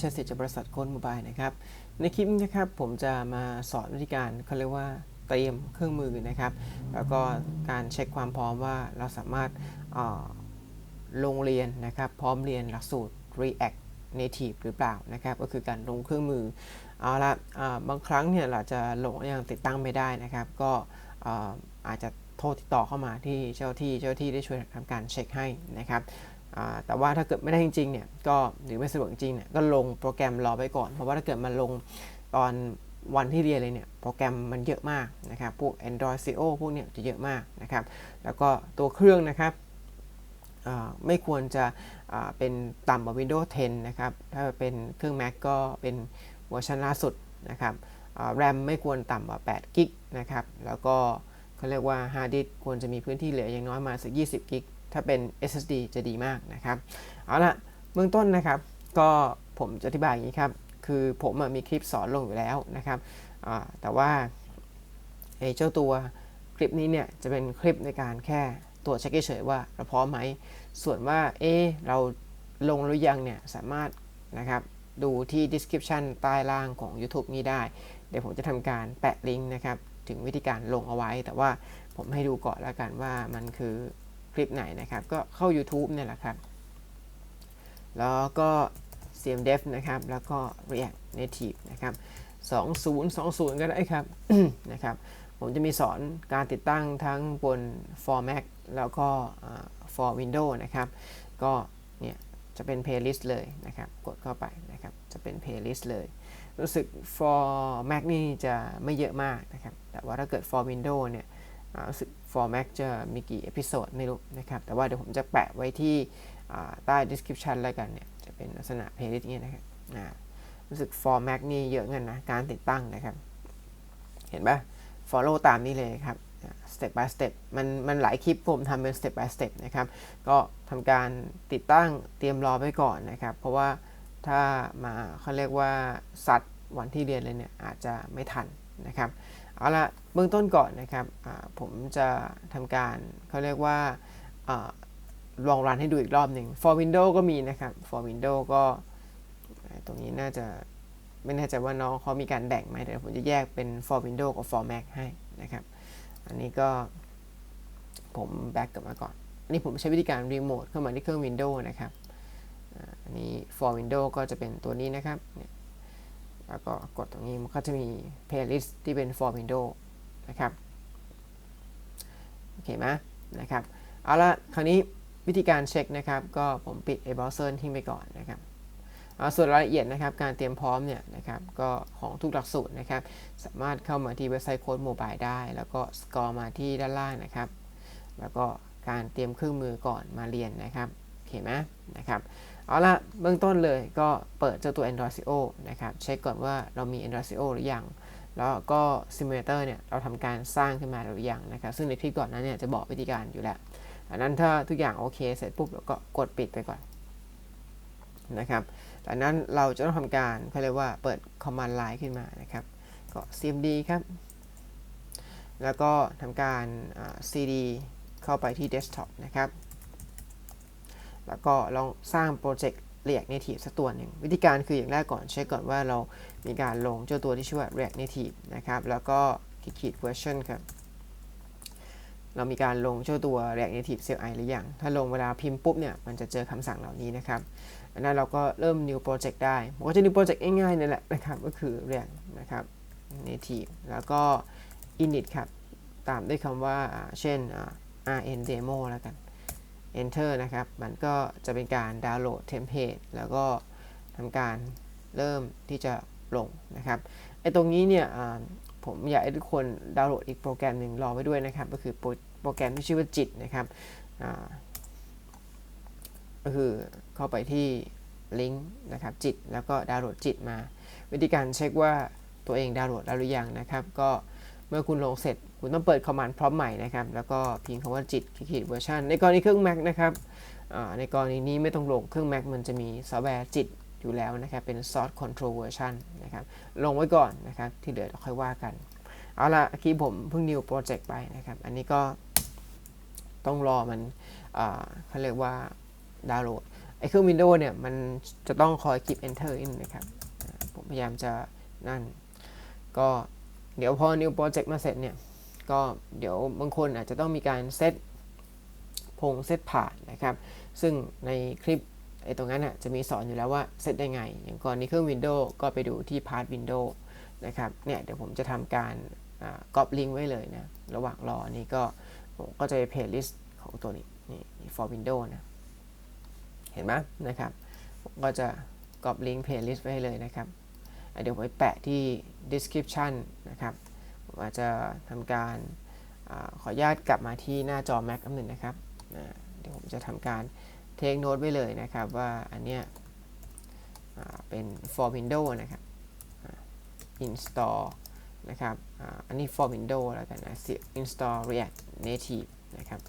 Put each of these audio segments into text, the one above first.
ใช้สิทธิ์จากบริษัทโค้ดโมบายนะครับ ในคลิปนี้นะครับผมจะมาสอนวิธีการเขาเรียกว่าเตรียมเครื่องมือนะครับ แล้วก็การเช็คความพร้อมว่าเราสามารถลงเรียนนะครับ พร้อมเรียนหลักสูตร React Native หรือเปล่านะครับ ก็คือการลงเครื่องมือเอาละาบางครั้งเนี่ยเราจะลงยังติดตั้งไม่ได้นะครับ ก็อาอาจจะโทรติดต่อเข้ามาที่เจ้าที่เจ้าที่ได้ช่วยทำการเช็คให้นะครับ แต่ว่าถ้าเกิดไม่ได้จริงๆเนี่ยก็หรือไม่สะดวกจริงเนี่ยก็ลงโปรแกรมรอไปก่อน เพราะว่าถ้าเกิดมันลงตอนวันที่เรียนเลยเนี่ยโปรแกรมมันเยอะมากนะครับพวก Android CO พวกเนี้ยจะเยอะมากนะครับแล้วก็ตัวเครื่องนะครับไม่ควรจะเป็นต่ำกว่า Windows 10 นะครับ ถ้าเป็นเครื่อง Mac ก็เป็นเวอร์ชันล่าสุดนะครับแรมไม่ควรต่ำกว่า8กิกนะครับ แล้วก็เขาเรียกว่าฮาร์ดดิสควรจะมีพื้นที่เหลืออย่างน้อยมาสัก 20 กิก ถ้าเป็น SSD จะดีมากนะครับ เอาละเบื้องต้นนะครับ ก็ผมจะอธิบายอย่างนี้ครับ คือผมมีคลิปสอนลงอยู่แล้วนะครับ แต่ว่าเจ้าตัวคลิปนี้เนี่ยจะเป็นคลิปในการแค่ตรวจเช็คเฉยๆว่าเราพร้อมไหม ส่วนว่าเอเราลงหรือยังเนี่ยสามารถนะครับดูที่ description ใต้ล่างของ YouTube นี้ได้ เดี๋ยวผมจะทำการแปะลิงก์นะครับ ถึงวิธีการลงเอาไว้ แต่ว่าผมให้ดูก่อนแล้วกันว่ามันคือ คลิปไหนนะครับ ก็เข้า YouTube เนี่ยแหละครับ แล้วก็ CMDev นะครับ แล้วก็ React Native นะครับ2020 ก็ได้ครับนะครับ ผมจะมีสอนการติดตั้งทั้งบน For Mac แล้วก็อ่า For Windows นะครับ ก็เนี่ยจะเป็น playlist เลยนะครับ กดเข้าไปนะครับ จะเป็น playlist เลย รู้สึก for Mac นี่จะไม่เยอะมากนะครับ แต่ว่าถ้าเกิด for Windows เนี่ย รู้สึก for Mac จะมีกี่เอพิโซดไม่รู้นะครับ แต่ว่าเดี๋ยวผมจะแปะไว้ที่ใต้ description แล้วกันเนี่ย จะเป็นลักษณะ playlist เงี้ยนะครับรู้สึก for Mac นี่เยอะเงินนะ การติดตั้งนะครับ เห็นปะ follow ตามนี้เลยครับ step by step มันมันหลายคลิปผมทำเป็น step by step นะครับ ก็ทำการติดตั้งเตรียมรอไว้ก่อนนะครับ เพราะว่าถ้ามาเขาเรียกว่าสัตว์วันที่เรียนเลยเนี่ยอาจจะไม่ทันนะครับ เอาละเบื้องต้นก่อนนะครับผมจะทำการเขาเรียกว่าอลองรันให้ดูอีกรอบหนึ่ง for Windows ก็มีนะครับ for Windows ก็ตรงนี้น่าจะไม่แน่ใจว่าน้องเขามีการแบ่งไหมแต่ผมจะแยกเป็น for Windows กับ for Mac ให้นะครับ อันนี้ก็ผมแบ็กกลับมาก่อน อันนี้ผมใช้วิธีการรีโมทเข้ามาที่เครื่อง Windows นะครับ อันนี้ for Windows ก็จะเป็นตัวนี้นะครับเนี่ย แล้วก็กดตรงนี้มันก็จะมี playlist ที่เป็น for Windows นะครับ โอเคไหมนะครับ เอาละคราวนี้วิธีการเช็คนะครับ ก็ผมปิดไอ้ browser ทิ้งไปก่อนนะครับอ่าส่วนรายละเอียดนะครับการเตรียมพร้อมเนี่ยนะครับก็ของทุกหลักสูตรนะครับ สามารถเข้ามาที่เว็บไซต์โค้ดโมบายได้ แล้วก็สกอร์มาที่ด้านล่างนะครับ แล้วก็การเตรียมเครื่องมือก่อนมาเรียนนะครับโอเคไหมนะครับ เอาละเบื้องต้นเลยก็เปิดเจ้าตัว Android CO นะครับเช็คก่อนว่าเรามี Android CO หรือยัง แล้วก็ Simulator เนี่ยเราทำการสร้างขึ้นมาหรือยังนะครับซึ่งในคลิปก่อนนั้นเนี่ยจะบอกวิธีการอยู่แล้วอันนั้นถ้าทุกอย่างโอเคเสร็จปุ๊บเราก็กดปิดไปก่อนนะครับจากนั้นเราจะต้องทำการเขาเรียกว่าเปิด Command Line ขึ้นมานะครับก็ cmd ครับ แล้วก็ทำการ cd เข้าไปที่ desktop นะครับ แล้วก็ลองสร้างโปรเจกต์ React Native สักตัวหนึ่งวิธีการคืออย่างแรกก่อนเช็คก่อนว่าเรามีการลงเจ้าตัวที่ชื่อว่า React Native นะครับ แล้วก็ขีด version ครับ เรามีการลงเจ้าตัว React Native CLI หรือยัง ถ้าลงเวลาพิมพ์ปุ๊บเนี่ยมันจะเจอคำสั่งเหล่านี้นะครับอันนั้นเราก็เริ่ม new project ได้ผมก็จะ new project ง่ายๆนี่แหละนะครับ ก็คือ React นะครับ native แล้วก็ init ครับ ตามด้วยคำว่าเช่น rn demo แล้วกัน enter นะครับ มันก็จะเป็นการดาวน์โหลดเทมเพลตแล้วก็ทำการเริ่มที่จะลงนะครับไอตรงนี้เนี่ยผมอยากให้ทุกคนดาวน์โหลดอีกโปรแกรมหนึ่งรอไว้ด้วยนะครับ ก็คือโปรโปรแกรมที่ชื่อว่าจิตนะครับก็คือเข้าไปที่ลิงก์นะครับจิตแล้วก็ดาวน์โหลดจิตมา วิธีการเช็คว่าตัวเองดาวน์โหลดแล้วหรือยังนะครับ ก็เมื่อคุณลงเสร็จ คุณต้องเปิดคอมมานด์พร้อมใหม่นะครับ แล้วก็พิมพ์คำว่าจิตขีดเวอร์ชันในกรณีเครื่อง Mac นะครับในกรณีนี้ไม่ต้องลงเครื่อง Mac มันจะมีซอฟต์แวร์จิตอยู่แล้วนะครับ เป็น Source Control Version นะครับ ลงไว้ก่อนนะครับ ที่เหลือเราค่อยว่ากัน เอาละเมื่อกี้ผมเพิ่ง new project ไปนะครับ อันนี้ก็ต้องรอมันเขาเรียกว่าดาวน์โหลด ไอ้เครื่อง Windows เนี่ย มันจะต้องคอย keep enter in นะครับ ผมพยายามจะนั่น ก็เดี๋ยวพอ new project มาเสร็จเนี่ย ก็เดี๋ยวบางคนอาจจะต้องมีการเซตพงเซตผ่านนะครับ ซึ่งในคลิปไอ้ตรงนั้นน่ะจะมีสอนอยู่แล้วว่าเซตได้ไง อย่างก่อนนี้เครื่อง Windows ก็ไปดูที่ Part Windows นะครับ เนี่ยเดี๋ยวผมจะทำการก๊อปลิงก์ไว้เลยนะ ระหว่างรอนี่ก็ผมก็จะไป playlist ของตัวนี้ นี่ for Windows นะ เห็นไหมนะครับผมก็จะก๊อปลิงก์ playlist ไว้ให้เลยนะครับ เดี๋ยวผมไปแปะที่ description นะครับ อาจจะทำการอขออนุญาตกลับมาที่หน้าจอ Mac อันหนึ่งนะครับเดี๋ยวผมจะทำการ take note ไว้เลยนะครับว่าอันเนี้ยเป็น for Windows นะครับ install นะครับอ,อันนี้ for Windows แล้วกันนะ install React Native นะครับ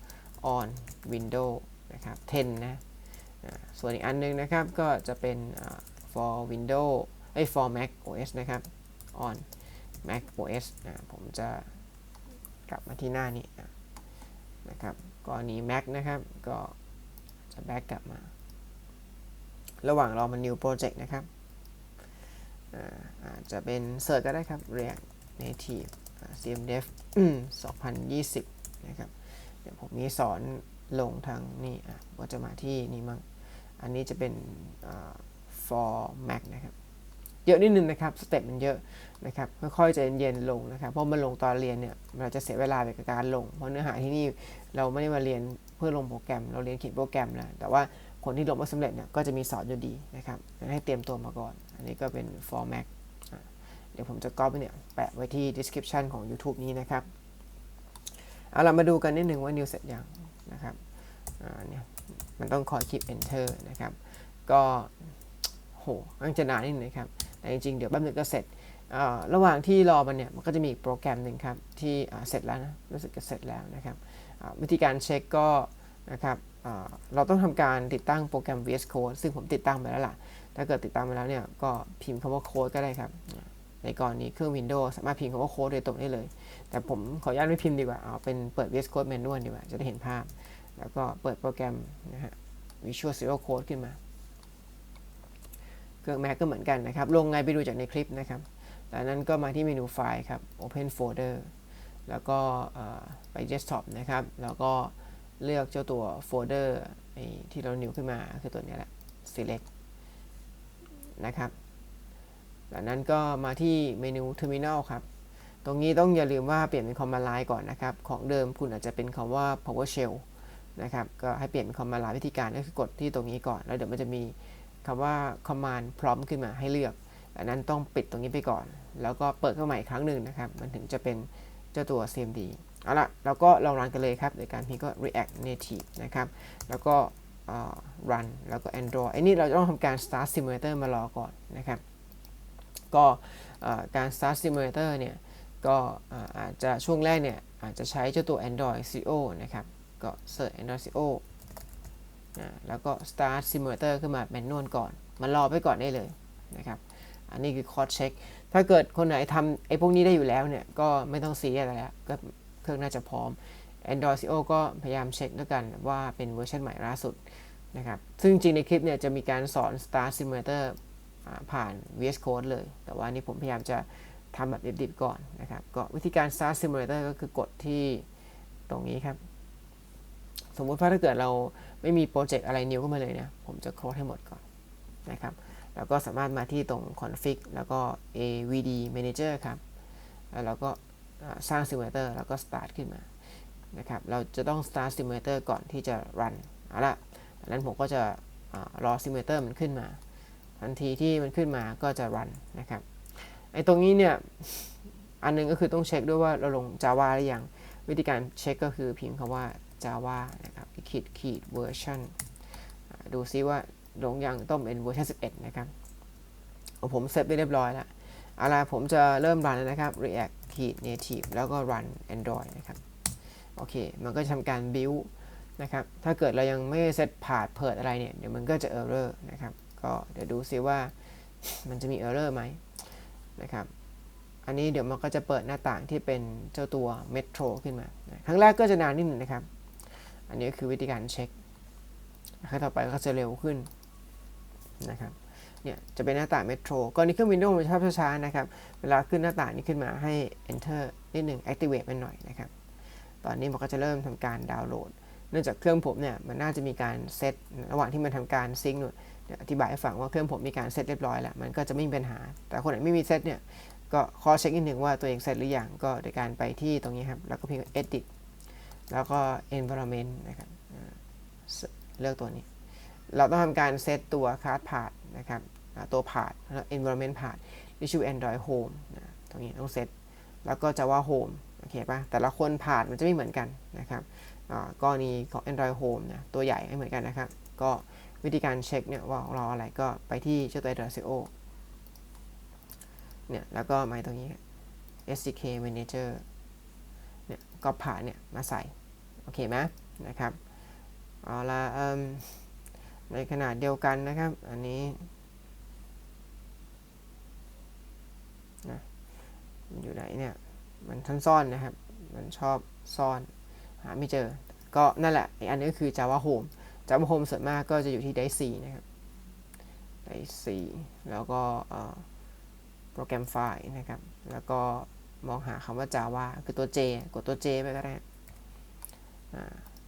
on Windows นะครับ 10 นะส่วนอีกอันนึงนะครับก็จะเป็น for Windows ไอ้ for Mac OS นะครับ on Mac OS นะผมจะกลับมาที่หน้านี้นะครับกรณี Mac นะครับ ก็จะ back กลับมา ระหว่างรอมัน new project นะครับอาจจะเป็นเสิร์ชก็ได้ครับ React Native อ่า CMDev 2020 นะครับ เดี๋ยวผมมีสอนลงทางนี่อะก็จะมาที่นี่มั่งอันนี้จะเป็น for Mac นะครับ เยอะนิดนึงนะครับสเต็ปมันเยอะนะครับค่อยๆใจเย็นๆลงนะครับเพราะมันลงตอนเรียนเนี่ยมันจะเสียเวลาไปกับการลง เพราะเนื้อหาที่นี่เราไม่ได้มาเรียนเพื่อลงโปรแกรม เราเรียนเขียนโปรแกรมแล้วแต่ว่าคนที่ลงม่สำเร็จเนี่ยก็จะมีสอนอยู่ดีนะครับให้เตรียมตัวมาก่อน อันนี้ก็เป็น for Mac เดี๋ยวผมจะก๊อปเนี่ยแปะไว้ที่ description ของ YouTube นี้นะครับเอาเรามาดูกันนิดหนึ่งว่า new เสร็จยังนะครับอ่าเนี่ยมันต้องคอย keep enter นะครับ ก็โหมันจะนานนิดนึงนะครับ แต่จริงๆ เดี๋ยวแป๊บนึงก็เสร็จ ระหว่างที่รอมันเนี่ย มันก็จะมีโปรแกรมหนึ่งครับ ที่เสร็จแล้วนะ รู้สึกจะเสร็จแล้วนะครับ วิธีการเช็คก็นะครับเราต้องทำการติดตั้งโปรแกรม VS Code ซึ่งผมติดตั้งไปแล้วล่ะ ถ้าเกิดติดตั้งไปแล้วเนี่ย ก็พิมพ์คำว่าโค้ดก็ได้ครับ ในกรณีเครื่อง Windows สามารถพิมพ์คำว่าโค้ดโดยตรงได้เลย แต่ผมขออนุญาตไม่พิมพ์ดีกว่า เอาเป็นเปิด VS Code Manual ดีกว่า จะได้เห็นภาพ แล้วก็เปิดโปรแกรมนะฮะ Visual Studio Code ขึ้นมา เครื่อง Mac ก็เหมือนกันนะครับ ลงไงไปดูจากในคลิปนะครับจากนั้นก็มาที่เมนูไฟล์ครับ Open Folder แล้วก็ไป Desktop นะครับ แล้วก็เลือกเจ้าตัวโฟลเดอร์ที่เรา new ขึ้นมาคือตัวนี้แหละ select นะครับจากนั้นก็มาที่เมนู Terminal ครับ ตรงนี้ต้องอย่าลืมว่าเปลี่ยนเป็น Command Line ก่อนนะครับ ของเดิมคุณอาจจะเป็นคำว่า PowerShell นะครับ ก็ให้เปลี่ยนเป็น Command Line วิธีการก็คือกดที่ตรงนี้ก่อน แล้วเดี๋ยวมันจะมี คำว่า Command Prompt ขึ้นมาให้เลือกดังนั้นต้องปิดตรงนี้ไปก่อน แล้วก็เปิดเข้าใหม่อีกครั้งหนึ่งนะครับ มันถึงจะเป็นเจ้าตัว CMD เอาละเราก็ลองรันกันเลยครับ โดยการพิมพ์ก็ React Native นะครับ แล้วก็ run แล้วก็ Android อ้นี่เราจะต้องทำการ start simulator มารอก่อนนะครับ ก็การ start simulator เนี่ย ก็อาจจะช่วงแรกเนี่ย อาจจะใช้เจ้าตัว Android CO นะครับ ก็ search Android CO แล้วก็ start simulator ขึ้นมาแมนนวลก่อนมารอไปก่อนได้เลยนะครับ อันนี้คือคอร์สเช็ค ถ้าเกิดคนไหนทำไอ้พวกนี้ได้อยู่แล้วเนี่ย ก็ไม่ต้องซีอะไรแล้ว ก็เครื่องน่าจะพร้อม Android CO ก็พยายามเช็คด้วยกันว่าเป็นเวอร์ชันใหม่ล่าสุดนะครับ ซึ่งจริงในคลิปเนี่ยจะมีการสอน Start Simulator ผ่าน VS Code เลย แต่ว่านี่ผมพยายามจะทำแบบดิบๆก่อนนะครับ ก็วิธีการ Start Simulator ก็คือกดที่ตรงนี้ครับ สมมุติว่าถ้าเกิดเราไม่มีโปรเจกต์อะไรนิวเข้ามาเลยเนี่ยผมจะโค้ดให้หมดก่อนนะครับแล้วก็สามารถมาที่ตรง config แล้วก็ avd manager ครับ แล้วเราก็สร้าง simulator แล้วก็ start ขึ้นมานะครับ เราจะต้อง start simulator ก่อนที่จะ run เอาละดังนั้นผมก็จะรอ simulator มันขึ้นมา ทันทีที่มันขึ้นมาก็จะ run นะครับ ไอ้ตรงนี้เนี่ย อันนึงก็คือต้องเช็คด้วยว่าเราลง Java หรือยัง วิธีการเช็คก็คือพิมพ์คำว่า Java นะครับขีดขีด version ดูซิว่าลงยังต้องเป็นเวอร์ชัน11 นะครับผมเซตไปเรียบร้อยแล้วเอาล่ะผมจะเริ่มรันนะครับ React ขีด Native แล้วก็ run Android นะครับ โอเค มันก็จะทำการ build นะครับ ถ้าเกิดเรายังไม่เซตผ่านเพิดอะไรเนี่ย เดี๋ยวมันก็จะ error นะครับ ก็เดี๋ยวดูซิว่ามันจะมี error ไหมนะครับ อันนี้เดี๋ยวมันก็จะเปิดหน้าต่างที่เป็นเจ้าตัว Metro ขึ้นมา ครั้งแรกก็จะนานนิดหนึ่งนะครับ อันนี้ก็คือวิธีการเช็คครั้งต่อไปก็จะเร็วขึ้นนะครับเนี่ยจะเป็นหน้าต่างเมโทรกรณีเครื่อง Windows มันชอบช้าๆนะครับ เวลาขึ้นหน้าต่างนี้ขึ้นมาให้ Enter นิดหนึ่ง Activate มันหน่อยนะครับ ตอนนี้มันก็จะเริ่มทำการดาวน์โหลด เนื่องจากเครื่องผมเนี่ยมันน่าจะมีการเซตระหว่างที่มันทำการซิงค์เนี่ยอธิบายให้ฟังว่าเครื่องผมมีการเซตเรียบร้อยแล้วมันก็จะไม่มีปัญหา แต่คนไหนไม่มีเซตเนี่ยก็ขอเช็คนิดหนึ่งว่าตัวเองเสร็จหรือยังก็โดยการไปที่ตรงนี้ครับแล้วก็พิมพ์ edit แล้วก็ environment นะครับเลือกตัวนี้ เราต้องทำการเซตตัว card path นะครับตัว path แล้ว environment path ที่ชื่อ android home นะตรงนี้ต้องเซตแล้วก็ java home โอเคปะแต่ละคน path มันจะไม่เหมือนกันนะครับกรณีของ android home นะตัวใหญ่ไม่เหมือนกันนะครับ ก็วิธีการเช็คเนี่ยว่าของเราอะไรก็ไปที่เจ้าตัว Adressio เนี่ยแล้วก็มาตรงนี้ SDK Manager ก็ผ่านเนี่ยมาใส่ โอเคไหมนะครับเอาละในขนาดเดียวกันนะครับ อันนี้นะมันอยู่ไหนเนี่ย มันท่านซ่อนนะครับ มันชอบซ่อน หาไม่เจอ ก็นั่นแหละอีกอันนี้ก็คือ Java Home Java Home ส่วนมากก็จะอยู่ที่ Dice นะครับ Dice แล้วก็โปรแกรมไฟล์นะครับ แล้วก็ มองหาคำว่า Java คือตัว J กดตัว J ไปก็ได้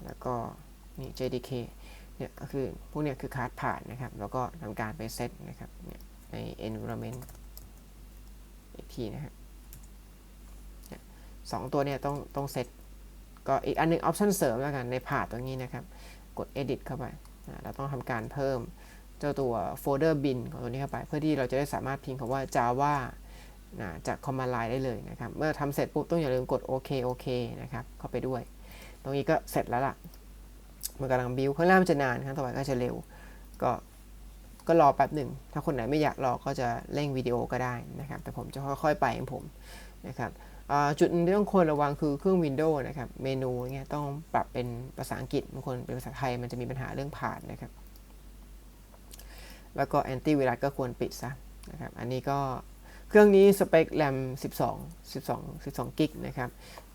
แล้วก็นี่ JDK เนี่ยก็คือพวกเนี้ยคือคาร์ดผ่านนะครับ แล้วก็ทำการไปเซตนะครับเนี่ยใน environment อีกทีนะครับสองตัวเนี่ยต้องต้องเซตก็อีกอันนึง option เสริมแล้วกันในผ่าตรงนี้นะครับ กด edit เข้าไปเราต้องทำการเพิ่มเจ้าตัวโฟลเดอร์บินของตัวนี้เข้าไป เพื่อที่เราจะได้สามารถพิมพ์คำว่า java จาก command line ได้เลยนะครับ เมื่อทำเสร็จปุ๊บต้องอย่าลืมกดโอเคโอเคนะครับเข้าไปด้วย ตรงนี้ก็เสร็จแล้วล่ะ มันกำลังบิวข้างล่างมันจะนานครั้งต่อไปก็จะเร็ว ก็ก็รอแป๊บหนึ่ง ถ้าคนไหนไม่อยากรอก็จะเร่งวิดีโอก็ได้นะครับ แต่ผมจะค่อย ๆ ไปของผมนะครับจุดที่ต้องควรระวังคือเครื่อง Windows นะครับ เมนูเงี้ยต้องปรับเป็นภาษาอังกฤษบางคนเป็นภาษาไทยมันจะมีปัญหาเรื่องผ่านนะครับ แล้วก็แอนตี้ไวรัสก็ควรปิดซะนะครับ อันนี้ก็ เครื่องนี้สเปคแรม12 12 12กิกนะครับ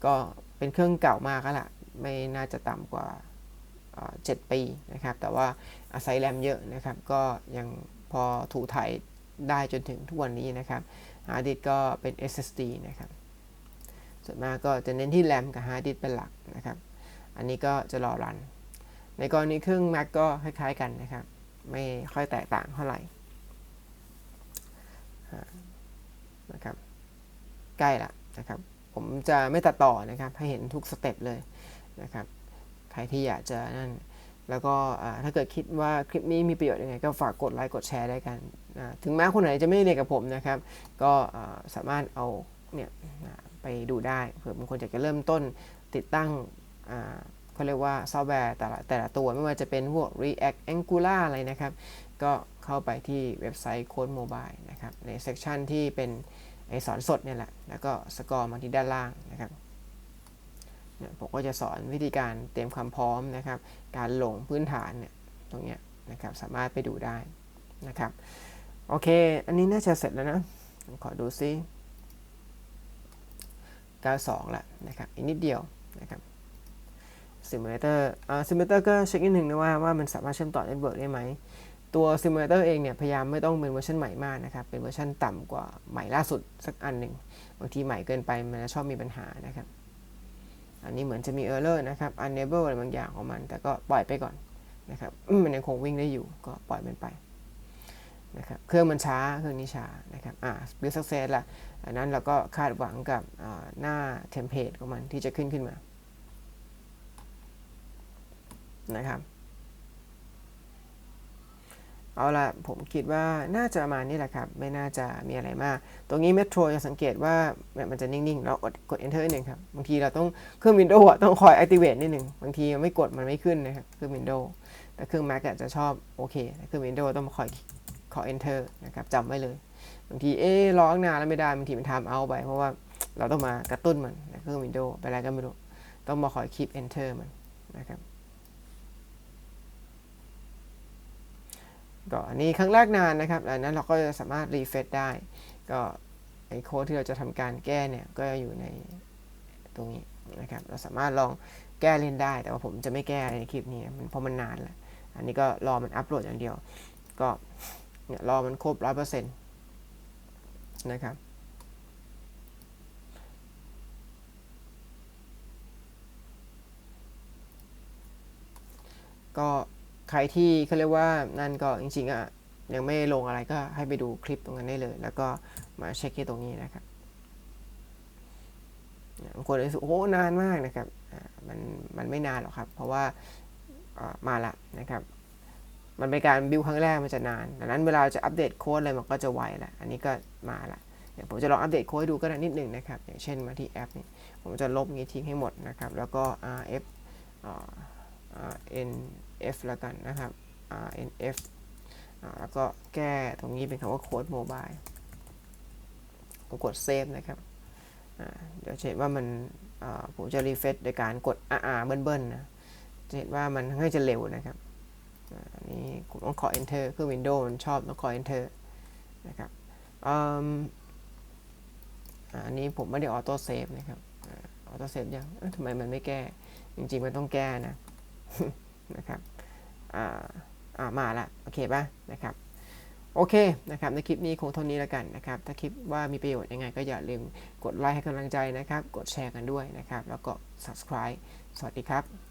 ก็เป็นเครื่องเก่ามากแล้วล่ะ ไม่น่าจะต่ำกว่า 7 ปีนะครับ แต่ว่าอาศัยแรมเยอะนะครับ ก็ยังพอถูถ่ายได้จนถึงทุกวันนี้นะครับฮาร์ดดิสก็เป็น SSD นะครับ ส่วนมากก็จะเน้นที่แรมกับฮาร์ดดิสเป็นหลักนะครับ อันนี้ก็จะรอรัน ในกรณีเครื่อง Mac ก็คล้ายๆกันนะครับ ไม่ค่อยแตกต่างเท่าไหร่ นะครับ ใกล้ละนะครับ ผมจะไม่ตัดต่อนะครับ ให้เห็นทุกสเต็ปเลยนะครับ ใครที่อยากจะนั่น แล้วก็ถ้าเกิดคิดว่าคลิปนี้มีประโยชน์ยังไง ก็ฝากกดไลค์กดแชร์ได้กัน ถึงแม้คนไหนจะไม่เรียนกับผมนะครับ ก็สามารถเอาเนี่ยไปดูได้เผื่อบางคนอยากจะเริ่มต้นติดตั้งเขาเรียกว่าซอฟต์แวร์แต่ละแต่ละตัวไม่ว่าจะเป็นพวก React Angular อะไรนะครับ ก็เข้าไปที่เว็บไซต์โค้ดโมบายนะครับ ในเซกชันที่เป็นไอสอนสดเนี่ยแหละ แล้วก็สกอร์มาที่ด้านล่างนะครับเนี่ยผมก็จะสอนวิธีการเตรียมความพร้อมนะครับ การลงพื้นฐานเนี่ยตรงเนี้ยนะครับสามารถไปดูได้นะครับ โอเค อันนี้น่าจะเสร็จแล้วนะ ขอดูซิ92ละนะครับ อีกนิดเดียวนะครับซิมูเลเตอร์ซิมูเลเตอร์ก็เช็คนิดหนึ่งนะว่าว่ามันสามารถเชื่อมต่อเน็ตเวิร์กได้ไหม ตัวซิมูเลเตอร์เองเนี่ยพยายามไม่ต้องเป็นเวอร์ชันใหม่มากนะครับ เป็นเวอร์ชันต่ำกว่าใหม่ล่าสุดสักอันหนึ่งบางทีใหม่เกินไปมันชอบมีปัญหานะครับ อันนี้เหมือนจะมี error นะครับ unable อะไรบางอย่างของมัน แต่ก็ปล่อยไปก่อนนะครับมันยังคงวิ่งได้อยู่ก็ปล่อยมันไปนะครับเครื่องมันช้าเครื่องนี้ช้านะครับอ่า build success ละอันนั้นเราก็คาดหวังกับหน้าเทมเพลตของมันที่จะขึ้นขึ้นมานะครับ เอาละผมคิดว่าน่าจะประมาณนี้แหละครับ ไม่น่าจะมีอะไรมาก ตรงนี้เมโทรจะสังเกตว่ามันจะนิ่งๆ เรากด enter นิดนึงครับ บางทีเราต้องเครื่อง Windows ต้องคอย activate นิดนึง บางทีไม่กดมันไม่ขึ้นนะครับเครื่อง Windows แต่เครื่อง Mac จะชอบโอเคแต่เครื่อง Windows ต้องมาคอยขอ enter นะครับจำไว้เลย บางทีเอ๊ร้องนานแล้วไม่ได้บางทีมันทำเอาไป เพราะว่าเราต้องมากระตุ้นมันเครื่อง Windows ไปอะไรก็ไม่รู้ ต้องมาคอย keep enter มันนะครับ ก็อันนี้ครั้งแรกนานนะครับอันนั้นเราก็จะสามารถรีเฟซได้ ก็ไอโค้ดที่เราจะทำการแก้เนี่ยก็อยู่ในตรงนี้นะครับเราสามารถลองแก้เล่นได้ แต่ว่าผมจะไม่แก้ในคลิปนี้มันเพราะมันนานแล้วอันนี้ก็รอมันอัปโหลดอย่างเดียว ก็เนี่ยรอมันครบร้อยเปอร์เซ็นต์นะครับก็ ใครที่เขาเรียกว่านั่นก็จริงๆอะยังไม่ลงอะไรก็ให้ไปดูคลิปตรงนั้นได้เลย แล้วก็มาเช็คที่ตรงนี้นะครับบางคนรู้สึกโอ้โหนานมากนะครับมันมันไม่นานหรอกครับ เพราะว่าอ่ามาละนะครับมันเป็นการบิวครั้งแรกมันจะนานดังนั้นเวลาจะอัปเดตโค้ดอะไรมันก็จะไวแหละ อันนี้ก็มาละเดี๋ยวผมจะลองอัปเดตโค้ดให้ดูก็ได้นิดหนึ่งนะครับ อย่างเช่นมาที่แอปนี่ผมจะลบงี้ทิ้งให้หมดนะครับ แล้วก็ rf อ่าอ่า nf แล้วกันนะครับ rnf แล้วก็แก้ตรงนี้เป็นคำว่าโค้ดโมบายผมกดเซฟนะครับ เดี๋ยวจะเห็นว่ามันผมจะรีเฟรชโดยการกด rr เบิ้ลๆนะจะเห็นว่ามันค่อนข้างจะเร็วนะครับอันนี้ผมต้องขอ enter เครื่อ Windows มันชอบต้องขอ enter นะครับอันนี้ผมไม่ได้ออโต้เซฟนะครับออโต้เซฟยังเอ้ยทำไมมันไม่แก้ จริงๆ มันต้องแก้นะนะครับ อ่าอ่ามาละโอเคป่ะนะครับโอเคนะครับในคลิปนี้คงเท่านี้แล้วกันนะครับ ถ้าคลิปว่ามีประโยชน์ยังไงก็อย่าลืมกดไลค์ให้กำลังใจนะครับ กดแชร์กันด้วยนะครับ แล้วก็ subscribe สวัสดีครับ